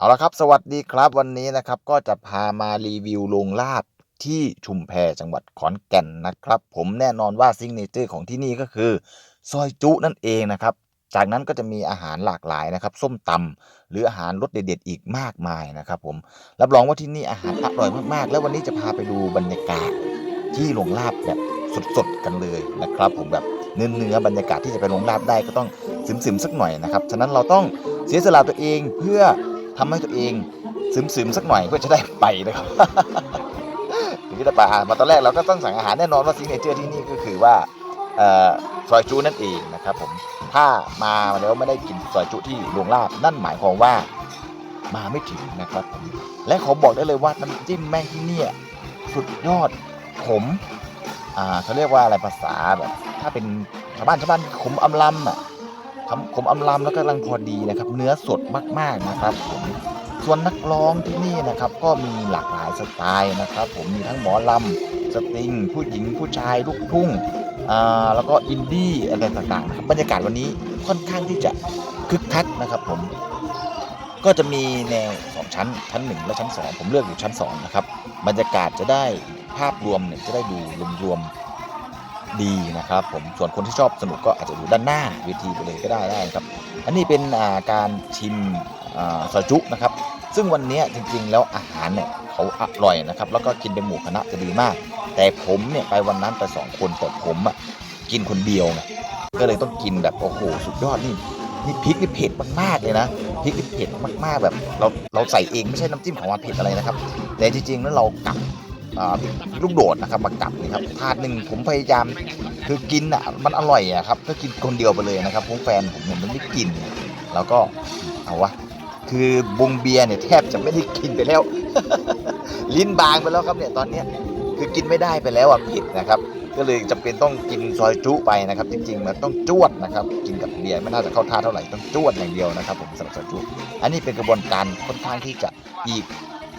เอาละครับ สวัสดีครับวันนี้นะครับก็จะพามารีวิวโรงลาบที่ชุมแพจังหวัดขอนแก่นนะครับ ผมแน่นอนว่าซิงเนเจอร์ของที่นี่ก็คือ ซอยจุนั่นเองนะครับ จากนั้นก็จะมีอาหารหลากหลายนะครับ ส้มตำหรืออาหารรสเด็ดๆอีกมากมายนะครับผมรับรองว่าที่นี่อาหารอร่อยมากๆ แล้ววันนี้จะพาไปดูบรรยากาศที่โรงลาบแบบสดๆกันเลยนะครับ ผมแบบเนื้อเนื้อบรรยากาศที่จะไปโรงลาบได้ก็ต้องซึมๆสักหน่อยนะครับฉะนั้นเราต้องเสียสละตัวเองเพื่อ ทำให้ตัวเองซึมๆสักหน่อยเพื่อจะได้ไปนะครับถึงจะไปมาตอนแรกเราก็ต้องสั่งอาหารแน่นอนว่าซิงเนเจอร์ที่นี่ก็คือว่าซอยจุนั่นเองนะครับผมถ้ามาแล้วไม่ได้กินซอยจุที่โรงลาบนั่นหมายความว่ามาไม่ถึงนะครับผมและขอบอกได้เลยว่าน้ำจิ้มแม่งที่เนี่ยสุดยอดขมเขาเรียกว่าอะไรภาษาแบบถ้าเป็นชาวบ้านชาวบ้านขมอำลำอะคำ ผมอำลำแล้วก็กำลังพอดีนะครับ เนื้อสดมากๆนะครับผมส่วนนักร้องที่นี่นะครับ ก็มีหลากหลายสไตล์นะครับ ผมมีทั้งหมอลำสตริง ผู้หญิงผู้ชายลูกทุ่งอ่าแล้วก็อินดี้อะไรต่างๆนะครับบรรยากาศวันนี้ค่อนข้างที่จะคึกคักนะครับ ผมก็จะมีแนวสองชั้นชั้นหนึ่งและชั้นสองผมเลือกอยู่ชั้นสองนะครับ บรรยากาศจะได้ภาพรวมเนี่ยจะได้ดูรวมๆ ดีนะครับผมส่วนคนที่ชอบสนุกก็อาจจะอยู่ด้านหน้าเวทีไปเลยก็ได้ได้ครับ อันนี้เป็นาการชิมอ่าซอยจุนะครับ ซึ่งวันนี้จริงๆแล้วอาหารเนี่ยเขาอร่อยนะครับ แล้วก็กินเป็นหมู่คณะจะดีมาก แต่ผมเนี่ยไปวันนั้นไปสองคนแต่ผมอะกินคนเดียวไงก็เลยต้องกินแบบโอ้โหสุดยอดนี่นี่พริกนี่เผ็ดมากๆเลยนะพริกนี่เผ็ดมากๆแบบเราเราใส่เองไม่ใช่น้ำจิ้มของมันเผ็ดอะไรนะครับ แต่จริงๆแล้วเรากลับอ่าพริก ลูกโดดนะครับมากับนี่ครับถาดหนึ่งผมพยายามคือกินอะมันอร่อยอะครับก็กินคนเดียวไปเลยนะครับผมแฟนผมเนี่ยมันไม่กิน แล้วก็เอาวะคือบงเบียร์เนี่ยแทบจะไม่ได้กินไปแล้ว ลิ้นบางไปแล้วครับเนี่ยตอนเนี้ยคือกินไม่ได้ไปแล้วอะผิดนะครับก็เลยจำเป็นต้องกินซอยจุไปนะครับ จริงๆมันต้องจวดนะครับ กินกับเบียร์ไม่น่าจะเข้าท่าเท่าไหร่ต้องจวดอย่างเดียวนะครับ ผมสำหรับซอยจุอันนี้เป็นกระบวนการค่อนข้างที่จะอีก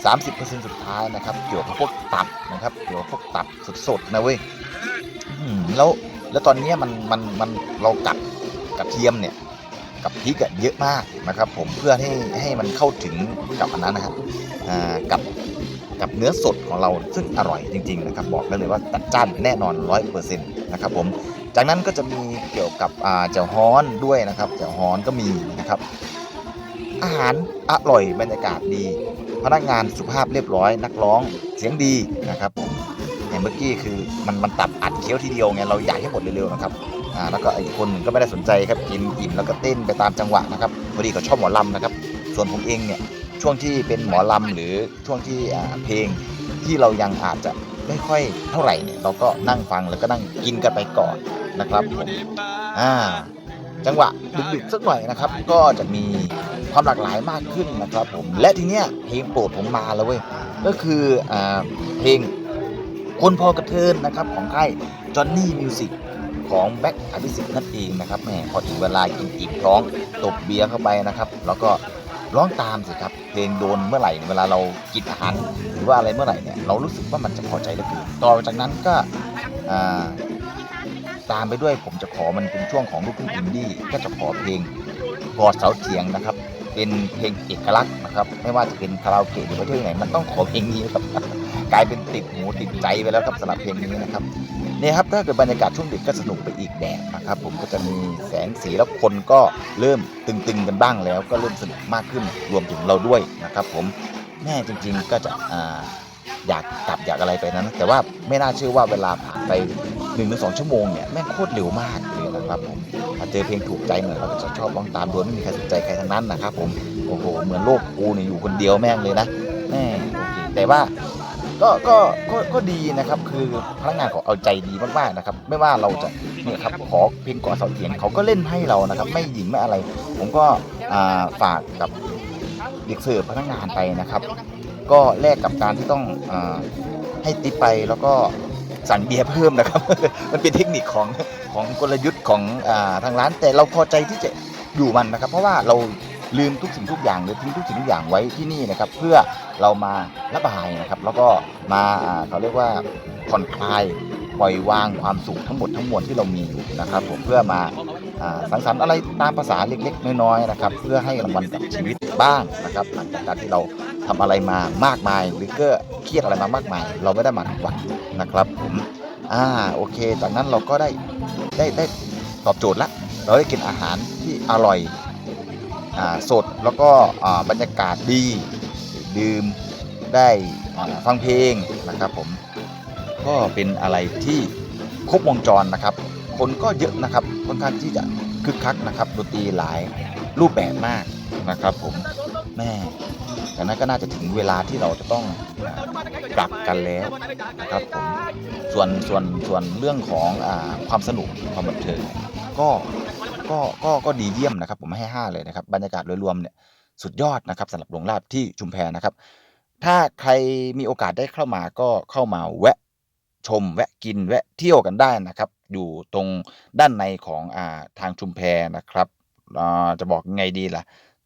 30%สุดท้ายนะครับ เกี่ยวกับพวกตับนะครับ เกี่ยวกับพวกตับสดๆนะเว้ยแล้วแล้วตอนนี้มันมันมันเรากัดกระเทียมเนี่ยกับพริกอะเยอะมากนะครับ ผมเพื่อให้ให้มันเข้าถึงกับอันนั้นนะครับกับกับเนื้อสดของเราซึ่งอร่อยจริง ๆ นะครับ บอกได้เลยว่าจัดจ้านแน่นอนร้อยเปอร์เซ็นต์นะครับผมจากนั้นก็จะมีเกี่ยวกับเจ้าฮ้อนด้วยนะครับเจ้าฮ้อนก็มีนะครับ อาหารอร่อยบรรยากาศดี พนักงานสุภาพเรียบร้อย นักร้องเสียงดีนะครับผมอย่างเมื่อกี้คือมันมันตัดอัดเคี้ยวทีเดียวไงเราอยากให้หมดเร็วๆนะครับอ่าแล้วก็อีกคนหนึ่งก็ไม่ได้สนใจครับกินอิ่มแล้วก็เต้นไปตามจังหวะนะครับพอดีเขาชอบหมอลำนะครับ ส่วนผมเองเนี่ยช่วงที่เป็นหมอลำหรือช่วงที่เพลงที่เรายังอาจจะไม่ค่อยเท่าไหร่เนี่ยเราก็นั่งฟังแล้วก็นั่งกินกันไปก่อนนะครับผมอ่าจังหวะดึกๆสักหน่อยนะครับ ก็จะมี ความหลากหลายมากขึ้นนะครับผมและทีเนี้ยเพลงโปรดผมมาแล้วเว้ยก็คืออ่าเพลงคนพอกระเทินนะครับของค่ายจอห์นนี่มิวสิกของแบ็คอภิสิทธิ์นั่นเองนะครับแหมพอถึงเวลากินอิ่มท้องตบเบียร์เข้าไปนะครับ แล้วก็ร้องตามสิครับเพลงโดนเมื่อไหร่เวลาเรากินอาหารหรือว่าอะไรเมื่อไหร่เนี่ยเรารู้สึกว่ามันจะพอใจเหลือเกินต่อจากนั้นก็ตามไปด้วยผมจะขอมันเป็นช่วงของลูกทุ่งอินดี้ก็จะขอเพลงกอดเสาเถียงนะครับ เป็นเพลงเอกลักษณ์นะครับ ไม่ว่าจะเป็นคาราโอเกะหรือประเทศไหนมันต้องขอเพลงนี้ครับ กลายเป็นติดหูติดใจไปแล้วครับสำหรับเพลงนี้นะครับเนี่ยครับถ้าเกิดบรรยากาศช่วงดึกก็สนุกไปอีกแบบนะครับ ผมก็จะมีแสงสีแล้วคนก็เริ่มตึงๆกันบ้างแล้ว ก็เริ่มสนุกมากขึ้นรวมถึงเราด้วยนะครับ ผมแม่จริง ๆก็จะอ่าอยากกลับอยากอะไรไปนั้น แต่ว่าไม่น่าเชื่อว่าเวลาผ่านไป1นถึงสชั่วโมงเนี่ยแม่งโคตรเร็วมากเล นะครับผมเจอเพลงถูกใจหน่อยเราก็จะชอบร้องตามโดยไม่มีใครสนใจใครทั้งนั้นนะครับผมโอ้โหเหมือนโลกกูเนี่ยอยู่คนเดียวแม่งเลยนะแม่แต่ว่าก็ก็ก็ก็ดีนะครับคือพนักงานเขาเอาใจดีมากๆนะครับ ไม่ว่าเราจะเนี่ยครับขอเพลงก่อนเสาเถียงเขาก็เล่นให้เรานะครับ ไม่หยิงไม่อะไร ผมก็ฝากกับเด็กเสิร์ฟพนักงานไปนะครับ ก็แลกกับการที่ต้องให้ติปไปแล้วก็ สั่งเบียร์เพิ่มนะครับ มันเป็นเทคนิคของของกลยุทธ์ของอทางร้าน แต่เราพอใจที่จะอยู่มันนะครับ เพราะว่าเราลืมทุกสิ่งทุกอย่างหรือทิ้งทุกสิ่งทุกอย่างไว้ที่นี่นะครับ เพื่อเรามาระบายนะครับ แล้วก็มาเขาเรียกว่าผ่อนคลายปล่อยวางความสุขทั้งหมดทั้งมวลที่เรามีอยู่นะครับ ผมเพื่อมาสังสรรค์อะไรตามภาษาเล็กๆ น้อยๆนะครับ เพื่อให้รางวัลกับชีวิตบ้างนะครับหลังจากที่เรา ทำอะไรมามากมาย หรือก็เครียดอะไรมามากมาย เราไม่ได้มาทุกวันนะครับผมอ่าโอเค จากนั้นเราก็ได้ได้ได้ตอบโจทย์ละเราได้กินอาหารที่อร่อยอ่าสดแล้วก็อ่าบรรยากาศดีดื่มได้ฟังเพลงนะครับผมก็เป็นอะไรที่ครบวงจรนะครับ คนก็เยอะนะครับค่อนข้างที่จะคึกคักนะครับดนตรีหลายรูปแบบมากนะครับผมแม่ จากนั้นก็น่าจะถึงเวลาที่เราจะต้องกลับกันแล้วนะครับผมส่วนส่วนส่วนเรื่องของอความสนุกความบันเทิงก็ก็ก็ก็ดีเยี่ยมนะครับ ผมให้ห้าเลยนะครับ บรรยากาศโดยรวมเนี่ยสุดยอดนะครับสำหรับโรงลาบที่ชุมแพนะครับ ถ้าใครมีโอกาสได้เข้ามาก็เข้ามาแวะชมแวะกินแวะเที่ยวกันได้นะครับ อยู่ตรงด้านในของอาทางชุมแพนะครับจะบอกยังไงดีล่ะ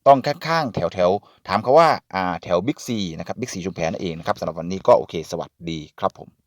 ต้องข้างๆแถวแถวๆถามเขาว่าอ่าแถวบิ๊กซีนะครับบิ๊กซีชุมแพนั่นเองนะครับสำหรับวันนี้ก็โอเค สวัสดีครับผม